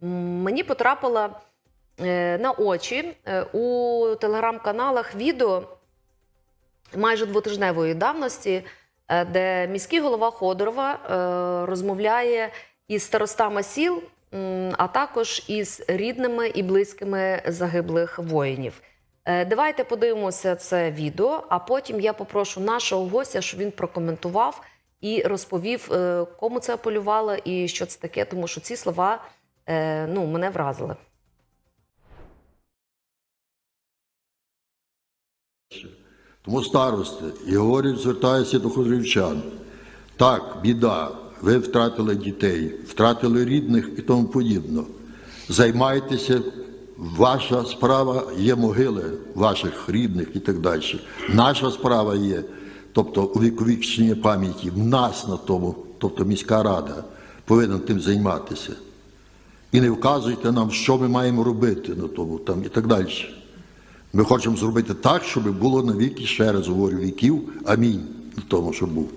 мені потрапила е, на очі е, у телеграм-каналах відео майже двотижневої давності, е, де міський голова Ходорова розмовляє із старостами сіл, а також із рідними і близькими загиблих воїнів. Давайте подивимося це відео, а потім я попрошу нашого гостя, щоб він прокоментував і розповів, кому це апелювало і що це таке, тому що ці слова е, ну, мене вразили. Тому старости, і говорять, звертаюся до ходрівчан. Так, біда, ви втратили дітей, втратили рідних і тому подібно. Займайтеся, ваша справа є могили ваших рідних і так далі. Наша справа є, тобто увіковічення пам'яті, в нас на тому, тобто міська рада повинна тим займатися. І не вказуйте нам, що ми маємо робити на тому там і так далі. Ми хочемо зробити так, щоб було на віки, ще раз говорю, віків. Амінь. На тому, щоб був.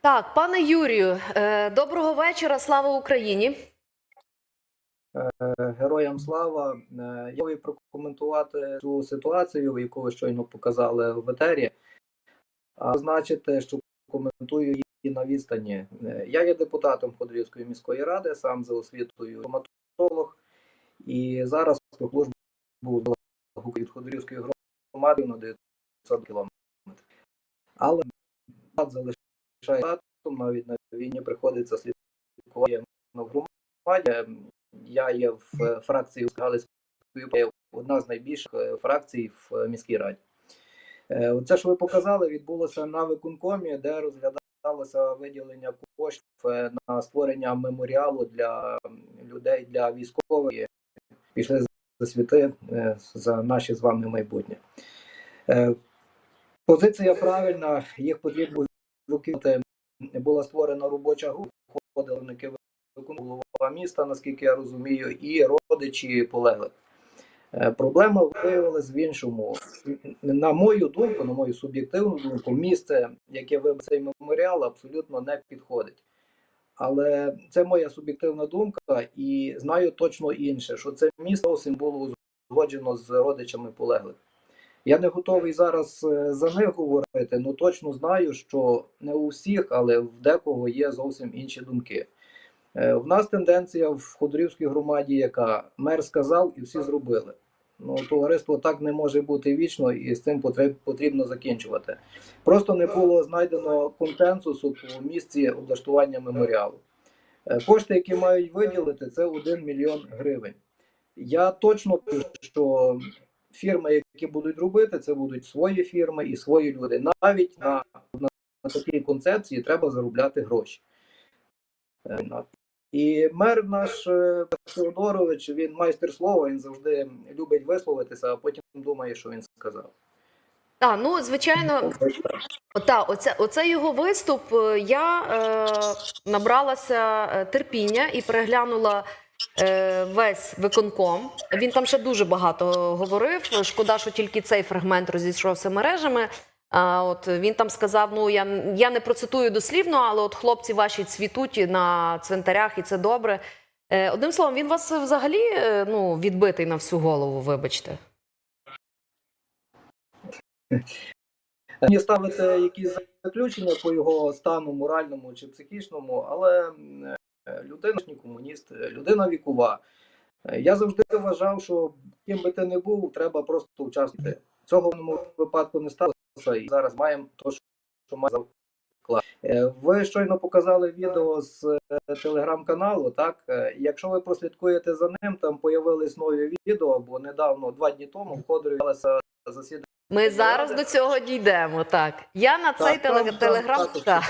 Так, пане Юрію, е, доброго вечора. Слава Україні. Героям слава. Е, Я хочу прокоментувати цю ситуацію, яку ви щойно показали в етері, а зазначити, що коментую її на відстані. Е, Я є депутатом Ходорівської міської ради, сам за освітою стоматолог, і зараз по службу від Ходорівської громади на 900 кілометрів. Але залишає штатом, навіть на війні приходиться слідкувати в громаді. Я є в фракції Галицької одна з найбільших е, фракцій в міській раді. Е, Оце, що ви показали, відбулося на виконкомі, де розглядалося виділення коштів е, на створення меморіалу для людей, для військових. які Пішли засвіти е, за наші з вами майбутнє. Е, Позиція правильна, їх потрібно виконати. Була створена робоча група, входили голова міста, наскільки я розумію, і родичі полеглих. Е, Проблема виявилась в іншому. На мою думку, на мою суб'єктивну думку, місце, яке вибрав цей меморіал, абсолютно не підходить. Але це моя суб'єктивна думка, і знаю точно інше, що це місце зовсім було узгоджено з родичами полеглих. Я не готовий зараз е, за них говорити, але точно знаю, що не у всіх, але в декого є зовсім інші думки. Е, В нас тенденція в Ходорівській громаді, яка мер сказав і всі зробили. Ну, товариство так не може бути вічно, і з цим потрібно закінчувати. Просто не було знайдено консенсусу по місці облаштування меморіалу. Е, Кошти, які мають виділити, це 1 мільйон гривень. Я точно кажу, що фірми, які будуть робити, це будуть свої фірми і свої люди. Навіть на, на, такій концепції треба заробляти гроші. І мер наш е, Феодорович, він майстер слова, він завжди любить висловитися, а потім думає, що він сказав. Так, ну звичайно, та оце, оце його виступ. е, Я е, набралася е, терпіння і переглянула е, весь виконком. Він там ще дуже багато говорив. Шкода, що тільки цей фрагмент розійшовся мережами. А от він там сказав: ну я, я не процитую дослівно, але от хлопці ваші цвітуть на цвинтарях, і це добре. Е, одним словом, він вас взагалі е, ну, відбитий на всю голову, вибачте. Мені ставити якісь заключення по його стану моральному чи психічному, але е, людина ж не комуніст, е, людина вікова. Я завжди вважав, що ким би ти не був, треба просто участвувати. Цього випадку не сталося, і зараз маємо то, що маємо. Е, Ви щойно показали відео з е, телеграм-каналу. Так, Е, якщо ви прослідкуєте за ним, там появились нові відео, бо недавно, два дні тому, в Ходорі засідання. Ми зараз до цього дійдемо. Так, я на цей Так, телеграм так.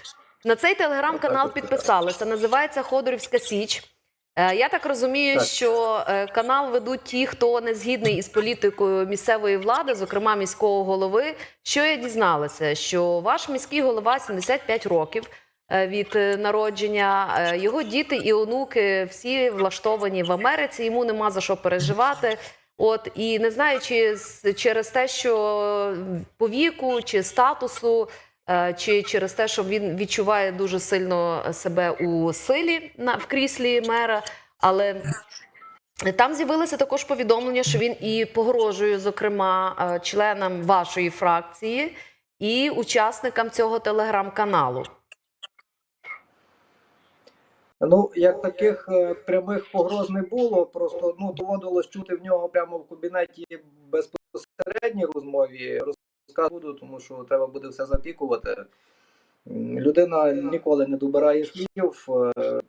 на цей телеграм-канал підписалися. Називається Ходорівська Січ. Е, Я так розумію, Так. що е, канал ведуть ті, хто не згідний із політикою місцевої влади, зокрема міського голови. Що я дізналася? Що ваш міський голова 75 років е, від народження, його діти і онуки всі влаштовані в Америці. Йому нема за що переживати. От і не знаю, чи через те, що по віку чи статусу чи через те, що він відчуває дуже сильно себе у силі на в кріслі мера, але. Там з'явилося також повідомлення, що він і погрожує, зокрема, е, членам вашої фракції і учасникам цього телеграм-каналу. Ну, як таких е, прямих погроз не було, просто ну доводилось чути в нього прямо в кабінеті безпосередній розмові. Розказую, тому що треба буде все запікувати. Людина ніколи не добирає слів. е,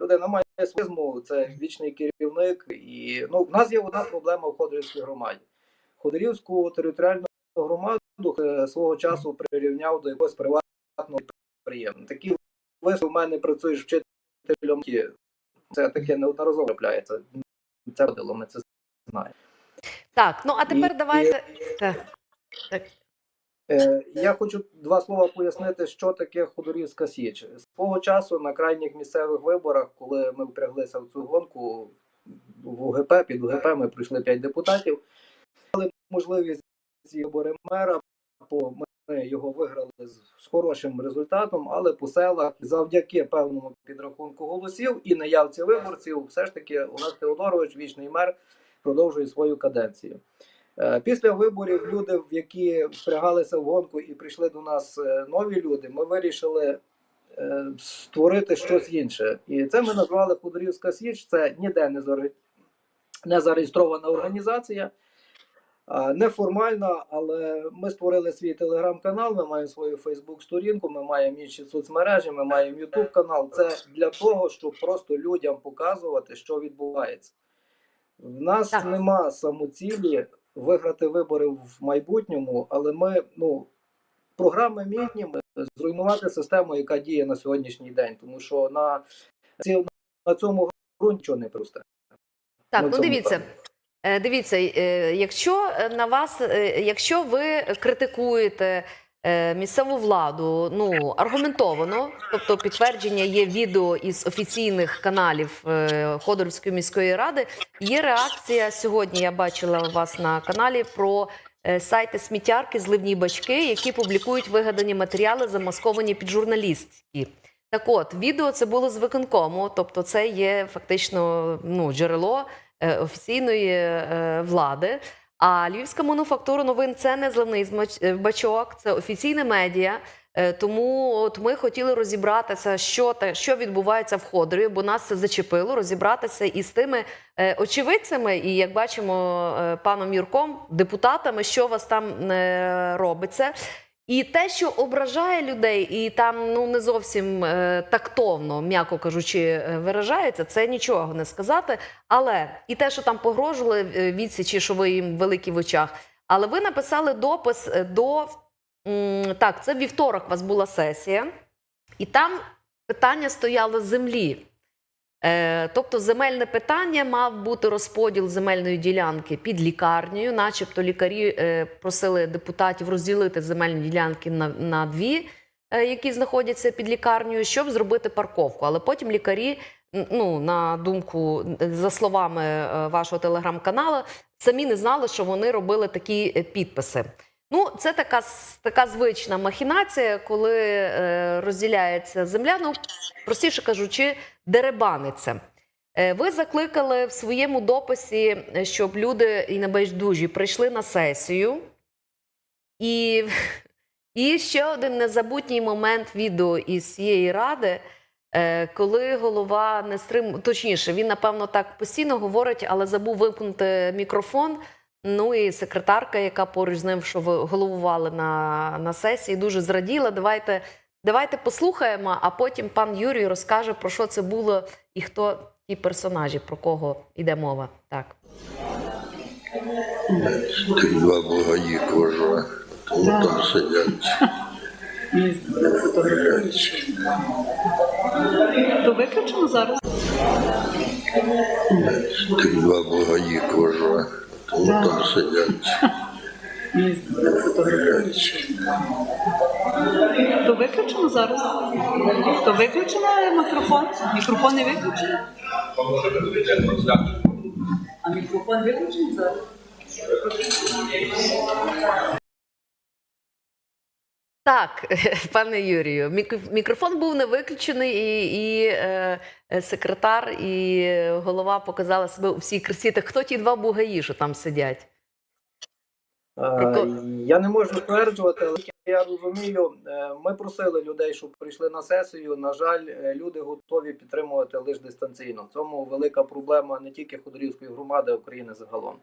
Людина має свизму, це вічний керівник. І ну, в нас є одна проблема в Ходорівській громаді. Ходорівську територіальну громаду е, свого часу прирівняв до якогось приватного підприємства. Такі вислови в мене працюєш вчителем. Це таке неодноразово трапляється. Це водило, ми це знаємо. Так, ну а тепер І- давайте. Так. Так. Е, Я хочу два слова пояснити, що таке Ходорівська Січ. Свого часу на крайніх місцевих виборах, коли ми впряглися в цю гонку в УГП, під УГП ми прийшли 5 депутатів, мали можливість вибори мера, по ми його виграли з, з хорошим результатом, але по селах завдяки певному підрахунку голосів і наявці виборців, все ж таки Олег Теодорович, вічний мер, продовжує свою каденцію. Е, Після виборів люди, в які впрягалися в гонку і прийшли до нас е, нові люди, ми вирішили е, створити щось інше. І це ми назвали Ходорівська Січ. Це ніде не заре- не зареєстрована організація, неформальна, але ми створили свій телеграм-канал, ми маємо свою Фейсбук-сторінку, ми маємо інші соцмережі, ми маємо Ютуб канал. Це для того, щоб просто людям показувати, що відбувається. В нас Так. нема самоцілі виграти вибори в майбутньому, але ми, ну, програми мінімум зруйнувати систему, яка діє на сьогоднішній день, тому що на, ці, на цьому ґрунті нічого не просте. Так, ну дивіться. Е, Дивіться, е, якщо на вас, е, якщо ви критикуєте місцеву владу, ну аргументовано, тобто підтвердження є відео із офіційних каналів е, Ходорівської міської ради. Є реакція сьогодні. Я бачила вас на каналі про е, сайти сміттярки, зливні бачки, які публікують вигадані матеріали, замасковані під журналістські. Так от, відео це було з виконкому, тобто це є фактично ну, джерело е, офіційної е, влади. А Львівська мануфактура новин це не зливний е, бачок, це офіційне медіа. Е, Тому от ми хотіли розібратися, що те, що відбувається в Ходорі, бо нас це зачепило, розібратися із тими е, очевидцями, і як бачимо, паном Юрком, депутатами, що у вас там робиться. І те, що ображає людей, і там ну не зовсім е, тактовно, м'яко кажучи, е, виражається, це нічого не сказати. Але і те, що там погрожували е, відсічі, що ви їм великі в очах. Але ви написали допис е, до так, це вівторок. У вас була сесія, і там питання стояло землі. Е, Тобто земельне питання мав бути розподіл земельної ділянки під лікарнею, начебто лікарі е, просили депутатів розділити земельні ділянки на, дві, е, які знаходяться під лікарнею, щоб зробити парковку. Але потім лікарі, ну на думку, за словами вашого телеграм-каналу, самі не знали, що вони робили такі підписи. Ну, це така, така звична махінація, коли е, розділяється земля. Ну, простіше кажучи, деребаниться. Е, Ви закликали в своєму дописі, е, щоб люди і небайдужі прийшли на сесію. І, і ще один незабутній момент відео із цієї ради, е, коли голова не стрим... точніше, він, напевно, так постійно говорить, але забув вимкнути мікрофон. Ну і секретарка, яка поруч з ним, що ви головували на, на сесії, дуже зраділа. Давайте, давайте послухаємо, а потім пан Юрій розкаже, про що це було і хто ті персонажі, про кого йде мова. Так. Ти два богаї кожа, тому там сидять. То виключимо зараз? Ти два богаї кожа, тому сидять. То виключимо зараз? То виключено мікрофон? Мікрофон не виключено? А мікрофон виключений зараз? Так, пане Юрію, мікрофон був не виключений, і, і е, секретар, і голова показала себе у всій красі. Так хто ті два бугаї, що там сидять? Е, Я не можу стверджувати, але я розумію, е, ми просили людей, щоб прийшли на сесію. На жаль, е, люди готові підтримувати лише дистанційно. В цьому велика проблема не тільки Ходорівської громади, а України загалом.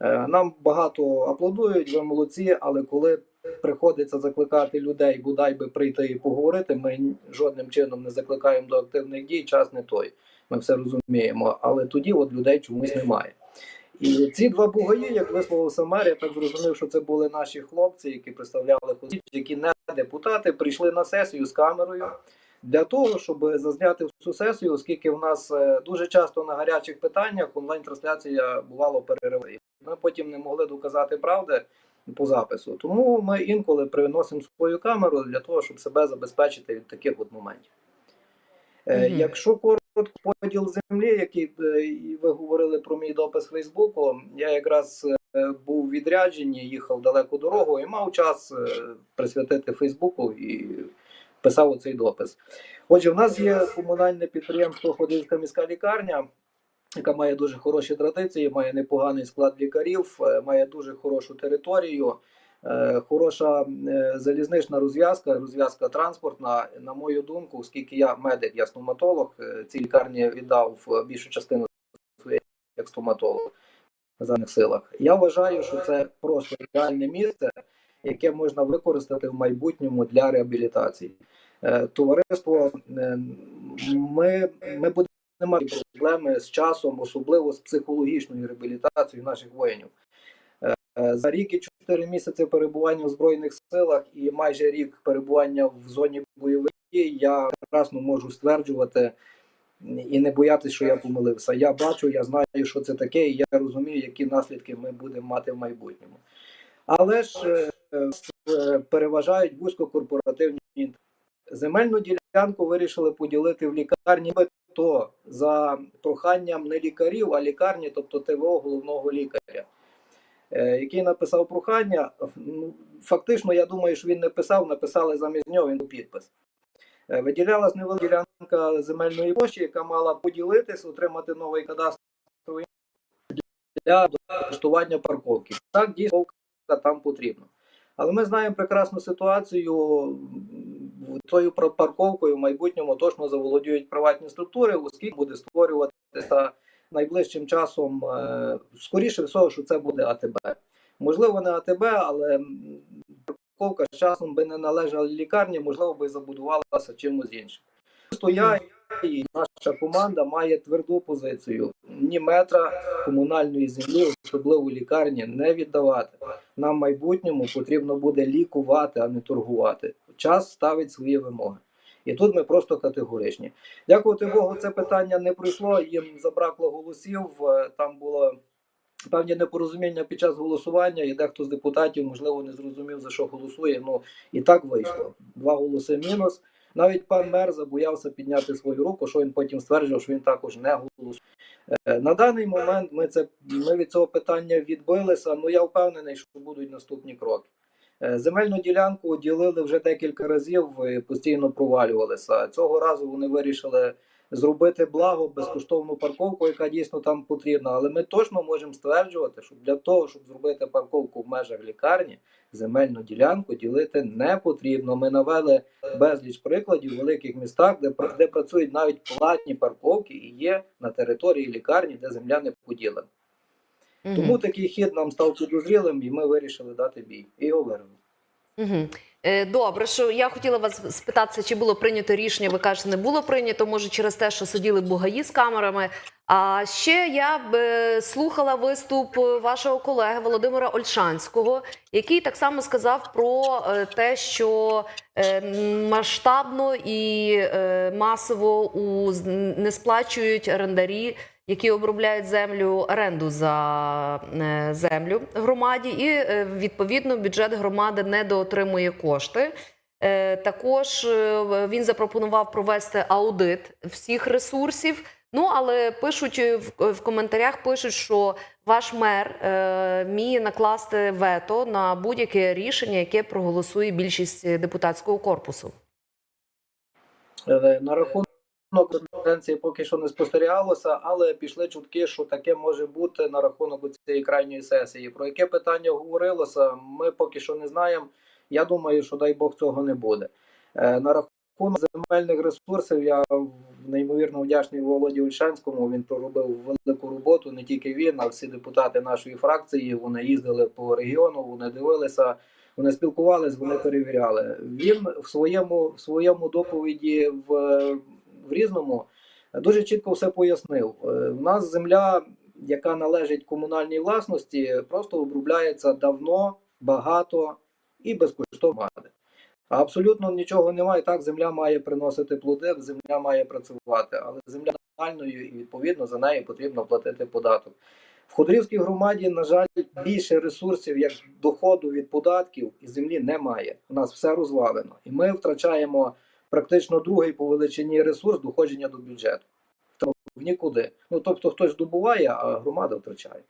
Е, Нам багато аплодують, ви молодці, але коли приходиться закликати людей, бодай би прийти і поговорити, ми жодним чином не закликаємо до активних дій, час не той. Ми все розуміємо, але тоді от людей чомусь немає. І ці два бугаї, як висловився мер, я так зрозумів, що це були наші хлопці, які представляли хозів, які не депутати, прийшли на сесію з камерою для того, щоб зазняти всю сесію, оскільки в нас е, дуже часто на гарячих питаннях онлайн-трансляція бувало перериває. Ми потім не могли доказати правди по запису. Тому ми інколи приносимо свою камеру для того, щоб себе забезпечити від таких от моментів. Е, Мгм. Якщо коротко поділ землі, який е, ви говорили про мій допис Фейсбуку, я якраз е, був у відрядженні, їхав далеку дорогу і мав час присвятити Фейсбуку і писав оцей допис. Отже, в нас є комунальне підприємство Ходильська міська лікарня, яка має дуже хороші традиції, має непоганий склад лікарів, е, має дуже хорошу територію. е, Хороша е, залізнична розв'язка, розв'язка транспортна. На мою думку, оскільки я медик, я стоматолог, цій лікарні віддав більшу частину своєї як стоматолог в даних силах. Я вважаю, що це просто ідеальне місце, яке можна використати в майбутньому для реабілітації. Товариство, ми, ми будемо мати проблеми з часом, особливо з психологічною реабілітацією наших воїнів. Е, За рік і 4 місяці перебування в Збройних силах і майже рік перебування в зоні бойових дій, я прекрасно можу стверджувати і не боятися, що я помилився. Я бачу, я знаю, що це таке, і я розумію, які наслідки ми будемо мати в майбутньому. Але ж е, е, переважають вузькокорпоративні інтереси. Земельну ділянку вирішили поділити в лікарні, то за проханням не лікарів, а лікарні, тобто ТВО головного лікаря, е, який написав прохання. Ну, фактично, я думаю, що він не писав, написали замість нього він підпис. Е, Виділялась невелика ділянка земельної площі, яка мала поділитись, отримати новий кадастровий для облаштування парковки. Так дійсно там потрібна. Але ми знаємо прекрасну ситуацію. М, Тою парковкою в майбутньому точно заволодіють приватні структури, оскільки буде створюватися найближчим часом, е, скоріше всього, що це буде АТБ. Можливо, не АТБ, але парковка з часом би не належала лікарні, можливо, би забудувалася чимось іншим. Просто я і наша команда має тверду позицію: ні метра комунальної землі, особливо лікарні, не віддавати. Нам в майбутньому потрібно буде лікувати, а не торгувати. Час ставить свої вимоги. І тут ми просто категоричні. Дякувати Богу, це питання не пройшло. Їм забракло голосів. Е, Там було певні непорозуміння під час голосування, і дехто з депутатів, можливо, не зрозумів за що голосує. Ну і так вийшло. Два голоси мінус. Навіть пан мер забоявся підняти свою руку, що він потім стверджував, що він також не голосує. Е, На даний момент ми це ми від цього питання відбилися. Ну я впевнений, що будуть наступні кроки. Е, Земельну ділянку ділили вже декілька разів і постійно провалювалися. Цього разу вони вирішили зробити благо безкоштовну парковку, яка дійсно там потрібна. Але ми точно можемо стверджувати, що для того, щоб зробити парковку в межах лікарні, земельну ділянку ділити не потрібно. Ми навели безліч прикладів в великих містах, де, де працюють навіть платні парковки і є на території лікарні, де земля не поділена. Мгм. Тому такий хід нам став підозрілим, і ми вирішили дати бій. І його вирвали. Угу. Добре, що я хотіла вас спитатися, чи було прийнято рішення. Ви кажете, не було прийнято, може через те, що сиділи бугаї з камерами. А ще я б е, слухала виступ вашого колеги Володимира Ольшанського, який так само сказав про е, те, що е, масштабно і масово у не сплачують орендарі, які обробляють землю оренду за е, землю громаді, і е, відповідно бюджет громади недоотримує кошти. Е, Також він запропонував провести аудит всіх ресурсів, Ну але пишуть в, коментарях, пишуть, що ваш мер вміє накласти вето на будь-яке рішення, яке проголосує більшість депутатського корпусу. На рахунок конференції поки що не спостерігалося, але пішли чутки, що таке може бути на рахунок цієї крайньої сесії. Про яке питання говорилося, ми поки що не знаємо. Я думаю, що дай Бог цього не буде. Е, На рахунок земельних ресурсів я неймовірно вдячний Володі Ольшанському. Він проробив велику роботу. Не тільки він, а всі депутати нашої фракції. Вони їздили по регіону, вони дивилися. Вони спілкувалися, вони перевіряли. Він в своєму в своєму доповіді в, в різному дуже чітко все пояснив. Е, В нас земля, яка належить комунальній власності, просто обробляється давно, багато і безкоштовно. абсолютно нічого немає. Так, земля має приносити плоди, земля має працювати, але земля комунальною і відповідно за неї потрібно платити податок. В Ходорівській громаді, на жаль, більше ресурсів як доходу від податків і землі немає. У нас все розвалено, і ми втрачаємо практично другий по величині ресурс доходження до бюджету. В нікуди. Ну тобто хтось здобуває, а громада втрачає.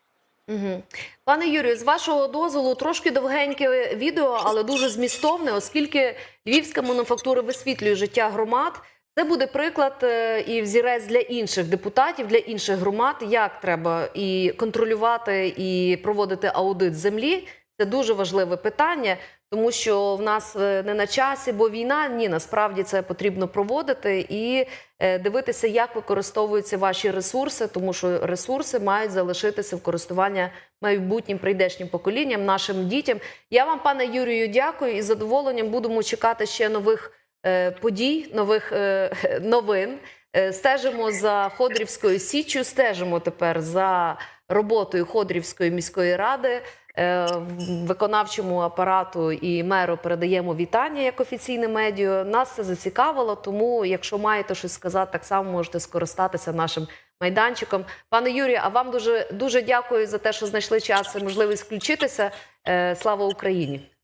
Угу. Пане Юрію, з вашого дозволу трошки довгеньке відео, але дуже змістовне, оскільки львівська мануфактура висвітлює життя громад. Це буде приклад е, і взірець для інших депутатів, для інших громад, як треба і контролювати і проводити аудит землі. Це дуже важливе питання, тому що в нас е, не на часі, бо війна ні, насправді це потрібно проводити і е, дивитися, як використовуються ваші ресурси, тому що ресурси мають залишитися в користування майбутнім прийдешнім поколінням, нашим дітям. Я вам, пане Юрію, дякую і з задоволенням будемо чекати ще нових е, подій, нових новин. Стежимо за Ходорівською січчю, стежимо тепер за роботою Ходорівської міської ради. Е, Виконавчому апарату і меру передаємо вітання як офіційне медіа. Нас це зацікавило, тому якщо маєте щось сказати, так само можете скористатися нашим майданчиком. Пане Юрію, а вам дуже дуже дякую за те, що знайшли час і можливість включитися. Е, Слава Україні!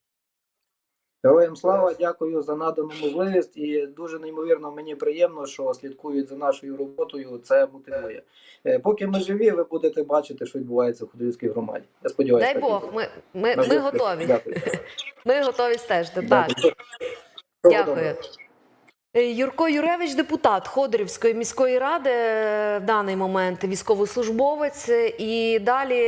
Героям слава, дякую за надану можливість. І дуже неймовірно мені приємно, що слідкують за нашою роботою. Це мотивує. Е, Поки ми живі, ви будете бачити, що відбувається в Ходорівській громаді. Я сподіваюся, Дай Бог, ми, ми, ми готові. Дякую. Ми готові стежити. Так. Дякую. Е, Юрко Юревич, депутат Ходорівської міської ради, е, в даний момент військовослужбовець. І далі